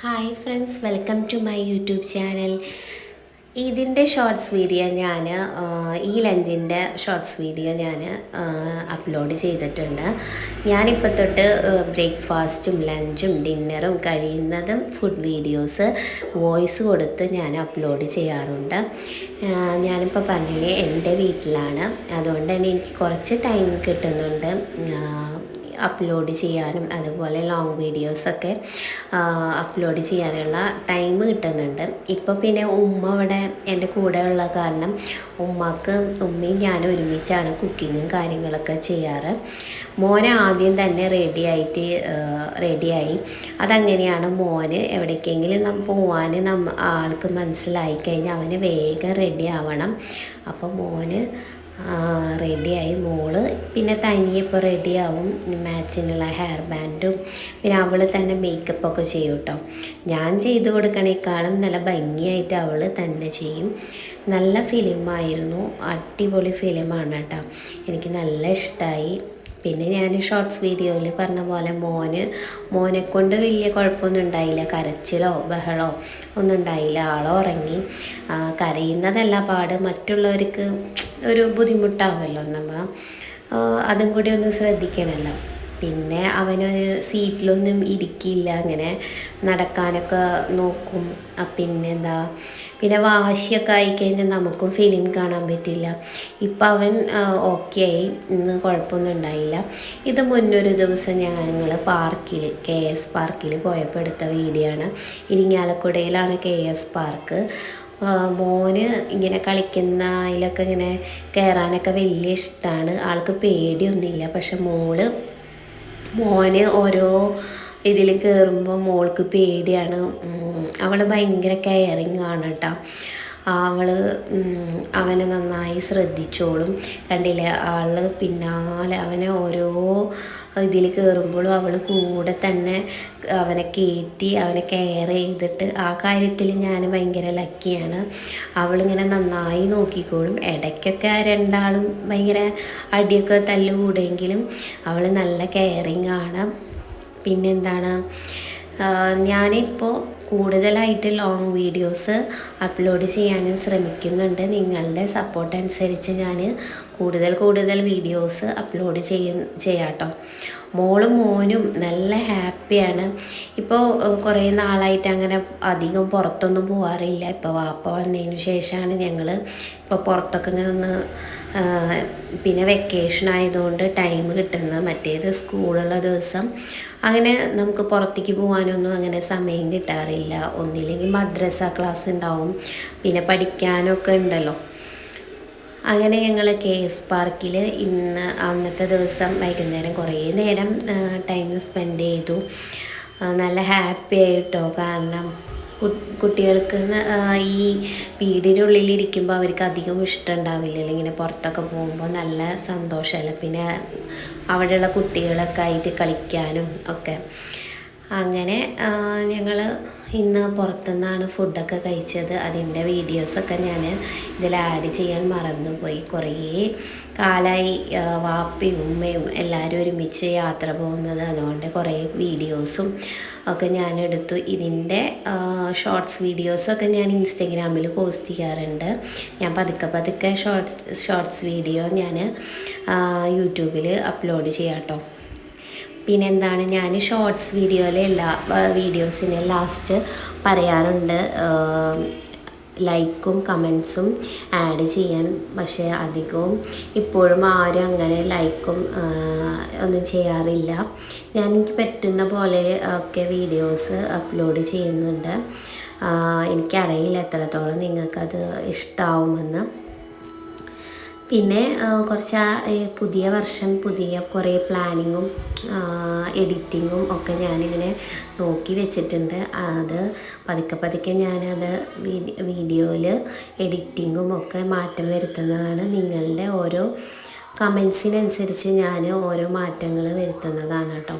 Hi friends welcome to my YouTube channel ഇതിന്റെ shorts video ഞാൻ ഈ ലഞ്ചിന്റെ ഷോർട്സ് വീഡിയോ ഞാൻ അപ്ലോഡ് ചെയ്തിട്ടുണ്ട്. ഞാനിപ്പോൾ തൊട്ട് ബ്രേക്ക്ഫാസ്റ്റും ലഞ്ചും ഡിന്നറും കഴിയുന്നതും ഫുഡ് വീഡിയോസ് വോയിസ് കൊടുത്ത് ഞാൻ അപ്ലോഡ് ചെയ്യാറുണ്ട്. ഞാനിപ്പോൾ പറഞ്ഞില്ലേ എന്റെ വീട്ടിലാണ്. അതുകൊണ്ട് തന്നെ എനിക്ക് കുറച്ച് ടൈം കിട്ടുന്നുണ്ട്. അപ്ലോഡ് ചെയ്യാനും അതുപോലെ ലോങ് വീഡിയോസൊക്കെ അപ്ലോഡ് ചെയ്യാനുള്ള ടൈം കിട്ടുന്നുണ്ട്. ഇപ്പോൾ പിന്നെ ഉമ്മ ഇവിടെ എന്റെ കൂടെ ഉള്ള കാരണം ഉമ്മക്ക് ഉമ്മയും ഞാനും ഒരുമിച്ചാണ് കുക്കിങ്ങും കാര്യങ്ങളൊക്കെ ചെയ്യാറ്. മോനെ ആദ്യം തന്നെ റെഡി ആയിട്ട് റെഡിയായി അതങ്ങനെയാണ് മോന് എവിടേക്കെങ്കിലും നം പോവാൻ നമ്മൾ ആൾക്ക് മനസ്സിലായി കഴിഞ്ഞാൽ അവന് വേഗം റെഡി ആവണം. അപ്പോൾ മോന് റെഡിയായി മോൾ പിന്നെ തനിയെ ഇപ്പോൾ റെഡിയാവും മാച്ചിനുള്ള ഹെയർ ബാൻഡും പിന്നെ അവൾ തന്നെ മേക്കപ്പ് ഒക്കെ ചെയ്യും കേട്ടോ ഞാൻ ചെയ്ത് കൊടുക്കണേക്കാളും നല്ല ഭംഗിയായിട്ട് അവൾ തന്നെ ചെയ്യും. നല്ല ഫിലിമായിരുന്നു അടിപൊളി ഫിലിമാണ് കേട്ടോ എനിക്ക് നല്ല ഇഷ്ടമായി പിന്നെ ഞാൻ ഷോർട്സ് വീഡിയോയിൽ പറഞ്ഞ പോലെ മോന് മോനെ കൊണ്ട് വലിയ കുഴപ്പമൊന്നും ഉണ്ടായില്ല. കരച്ചിലോ ബഹളോ ഒന്നും ഉണ്ടായില്ല. ആളോ ഉറങ്ങി. കരയുന്നതല്ല പാട്. മറ്റുള്ളവർക്ക് ഒരു ബുദ്ധിമുട്ടാവുമല്ലോ നമ്മൾ. അതും കൂടി ഒന്ന് ശ്രദ്ധിക്കണമല്ലോ പിന്നെ അവനൊരു സീറ്റിലൊന്നും ഇരിക്കില്ല അങ്ങനെ നടക്കാനൊക്കെ നോക്കും. പിന്നെ പിന്നെന്താ പിന്നെ വാശിയൊക്കെ ആയിക്കഴിഞ്ഞാൽ നമുക്കും ഫിലിം കാണാൻ പറ്റില്ല. ഇപ്പം അവൻ ഓക്കെ ആയി. ഇന്ന് കുഴപ്പമൊന്നും ഉണ്ടായില്ല. ഇത് മുന്നൊരു ദിവസം ഞങ്ങൾ പാർക്കിൽ കെ എസ് പാർക്കിൽ പോയപ്പോൾ എടുത്ത വീഡിയോ ആണ്. ഇരിങ്ങാലക്കുടയിലാണ് കെ എസ് പാർക്ക് മോന് ഇങ്ങനെ കളിക്കുന്ന അതിലൊക്കെ ഇങ്ങനെ കയറാനൊക്കെ വലിയ ഇഷ്ടമാണ് ആൾക്ക് പേടിയൊന്നുമില്ല. പക്ഷെ മോൾ മോന് ഓരോ ഇതിൽ കയറുമ്പോൾ മോൾക്ക് പേടിയാണ്. അവൾ ഭയങ്കര കെയറിങ് ആണ് കേട്ടോ. അവൾ അവനെ നന്നായി ശ്രദ്ധിച്ചോളും. കണ്ടില്ലേ? ആൾ പിന്നാലെ അവനെ ഓരോ ഇതിൽ കയറുമ്പോഴും അവൾ കൂടെ തന്നെ അവനെ കയറ്റി അവനെ കെയർ ചെയ്തിട്ട് ആ കാര്യത്തിൽ ഞാൻ ഭയങ്കര ലക്കിയാണ് അവളിങ്ങനെ നന്നായി നോക്കിക്കോളും. ഇടയ്ക്കൊക്കെ രണ്ടാളും ഭയങ്കര അടിയൊക്കെ തല്ലുകൂടെങ്കിലും അവൾ നല്ല കെയറിങ് ആണ്. പിന്നെന്താണ്? ഞാനിപ്പോൾ കൂടുതലായിട്ട് ലോങ് വീഡിയോസ് അപ്ലോഡ് ചെയ്യാനും ശ്രമിക്കുന്നുണ്ട്. നിങ്ങളുടെ സപ്പോർട്ട് അനുസരിച്ച് ഞാൻ കൂടുതൽ കൂടുതൽ വീഡിയോസ് അപ്ലോഡ് ചെയ്യും ചെയ്യാട്ടോ. മോളും മോനും നല്ല ഹാപ്പിയാണ് ഇപ്പോൾ കുറേ നാളായിട്ട് അങ്ങനെ അധികം പുറത്തൊന്നും പോകാറില്ല ഇപ്പോൾ വാപ്പ വന്നതിന് ശേഷമാണ് ഞങ്ങൾ ഇപ്പോൾ പുറത്തൊക്കെ ഇങ്ങനെ ഒന്ന് പിന്നെ വെക്കേഷൻ ആയതുകൊണ്ട് ടൈം കിട്ടുന്നത്. മറ്റേത് സ്കൂളുള്ള ദിവസം. അങ്ങനെ നമുക്ക് പുറത്തേക്ക് പോകാനൊന്നും അങ്ങനെ സമയം കിട്ടാറില്ല. ഒന്നില്ലെങ്കിൽ മദ്രസ ക്ലാസ് ഉണ്ടാവും. പിന്നെ പഠിക്കാനൊക്കെ ഉണ്ടല്ലോ. അങ്ങനെ ഞങ്ങൾ കെ എസ് പാർക്കിൽ ഇന്ന് അന്നത്തെ ദിവസം വൈകുന്നേരം കുറേ നേരം ടൈം സ്പെൻഡ് ചെയ്തു. നല്ല ഹാപ്പി ആയിട്ടോ? കാരണം കുട്ടികൾക്ക് ഈ വീടിന്റെ ഉള്ളിലിരിക്കുമ്പോൾ അവർക്ക് അധികം ഇഷ്ടം ഉണ്ടാവില്ല. ഇങ്ങനെ പുറത്തൊക്കെ പോകുമ്പോൾ നല്ല സന്തോഷമല്ല പിന്നെ അവിടെയുള്ള കുട്ടികളൊക്കെ ആയിട്ട് കളിക്കാനും ഒക്കെ. അങ്ങനെ ഞങ്ങൾ ഇന്ന് പുറത്തുനിന്നാണ് ഫുഡൊക്കെ കഴിച്ചത്. അതിന്റെ വീഡിയോസൊക്കെ ഞാൻ ഇതിൽ ആഡ് ചെയ്യാൻ മറന്നുപോയി. കുറേ കാലായി വാപ്പയും ഉമ്മയും എല്ലാവരും ഒരുമിച്ച് യാത്ര പോകുന്നത്. അതുകൊണ്ട് കുറേ വീഡിയോസും ഒക്കെ ഞാൻ എടുത്തു ഇതിന്റെ ഷോർട്സ് വീഡിയോസൊക്കെ ഞാൻ ഇൻസ്റ്റഗ്രാമിൽ പോസ്റ്റ് ചെയ്യാറുണ്ട്. ഞാൻ പതുക്കെ പതുക്കെ ഷോർട്സ് ഷോർട്സ് വീഡിയോ ഞാൻ യൂട്യൂബിൽ അപ്ലോഡ് ചെയ്യാം കേട്ടോ പിന്നെ എന്താണ് ഞാൻ ഷോർട്സ് വീഡിയോയിലെ എല്ലാ വീഡിയോസിനെ ലാസ്റ്റ് പറയാറുണ്ട്. ലൈക്കും കമൻസും ആഡ് ചെയ്യാൻ. പക്ഷേ അധികവും ഇപ്പോഴും ആരും അങ്ങനെ ലൈക്കും ഒന്നും ചെയ്യാറില്ല. ഞാൻ എനിക്ക് പറ്റുന്ന പോലെ ഒക്കെ വീഡിയോസ് അപ്ലോഡ് ചെയ്യുന്നുണ്ട്. എനിക്കറിയില്ല എത്രത്തോളം നിങ്ങൾക്കത് ഇഷ്ടമാവുമെന്ന് പിന്നെ കുറച്ച് പുതിയ വർഷം പുതിയ കുറേ പ്ലാനിങ്ങും എഡിറ്റിങ്ങും ഒക്കെ ഞാനിങ്ങനെ നോക്കി വെച്ചിട്ടുണ്ട്. അത് പതുക്കെ പതുക്കെ ഞാനത് വീഡിയോയിൽ എഡിറ്റിങ്ങും ഒക്കെ മാറ്റം വരുത്തുന്നതാണ്. നിങ്ങളുടെ ഓരോ കമൻസിനനുസരിച്ച് ഞാൻ ഓരോ മാറ്റങ്ങൾ വരുത്തുന്നതാണ് കേട്ടോ.